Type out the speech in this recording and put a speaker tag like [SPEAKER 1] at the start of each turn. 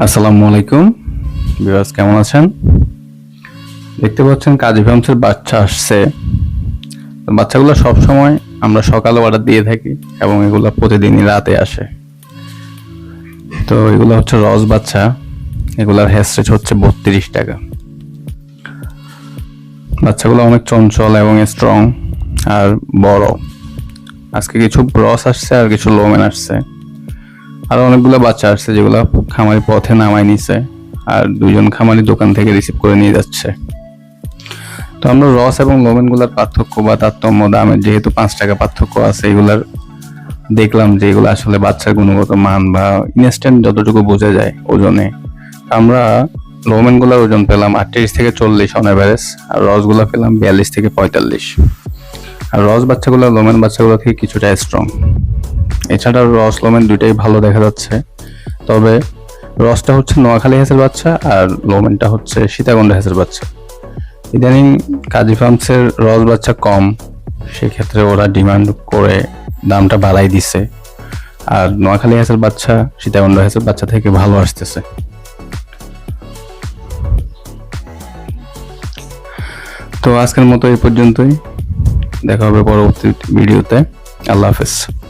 [SPEAKER 1] আসসালামু আলাইকুম। বিরাজ কেমন আছেন? দেখতে পাচ্ছেন কাজী ফ্যামসের বাচ্চা আসছে। বাচ্চাগুলো সব সময় আমরা সকালে অর্ডার দিয়ে থাকি এবং এগুলো প্রতিদিনই রাতে আসে। তো এগুলো হচ্ছে রস বাচ্চা। এগুলার হ্যাস্টেজ হচ্ছে বত্রিশ টাকা। বাচ্চাগুলো অনেক চঞ্চল এবং স্ট্রং আর বড়। আজকে কিছু ব্রস আসছে আর কিছু লোমেন আসছে। আর অনেকগুলো বাচ্চা আসছে যেগুলো খামারি পথে নামাই নিছে আর দুজন খামারি দোকান থেকে রিসিভ করে নিয়ে যাচ্ছে। তো আমরা রস এবং লোমেনগুলোর পার্থক্য বা তারতম্য, দামের যেহেতু পাঁচ টাকা পার্থক্য আছে, এগুলার দেখলাম যে এগুলো আসলে বাচ্চার গুণগত মান বা ইনস্ট্যান্ট যতটুকু বোঝা যায় ওজনে। আমরা লোমেনগুলোর ওজন পেলাম আটত্রিশ থেকে চল্লিশ অন অ্যাভারেজ আর রসগুলো পেলাম বিয়াল্লিশ থেকে পঁয়তাল্লিশ। আর রস বাচ্চাগুলো লোমেন বাচ্চাগুলো থেকে কিছুটা স্ট্রং এছাড়া রস লোমেন দুইটাই ভালো দেখা যাচ্ছে। তবে রসটা হচ্ছে নোয়াখালী হাঁসের বাচ্চা আর লোমেনটা হচ্ছে সীতাকুণ্ড হেসের বাচ্চা। ইদানিং কাজী ফার্মসের রস বাচ্চা কম, সেক্ষেত্রে ওরা ডিমান্ড করে দামটা বাড়াই দিছে। আর নোয়াখালী হাঁসের বাচ্চা, সীতাকুণ্ড হাঁসের বাচ্চা থেকে ভালো আসতেছে। তো আজকের মতো এই পর্যন্তই। দেখা হবে পরবর্তী ভিডিওতে। আল্লাহ হাফেজ।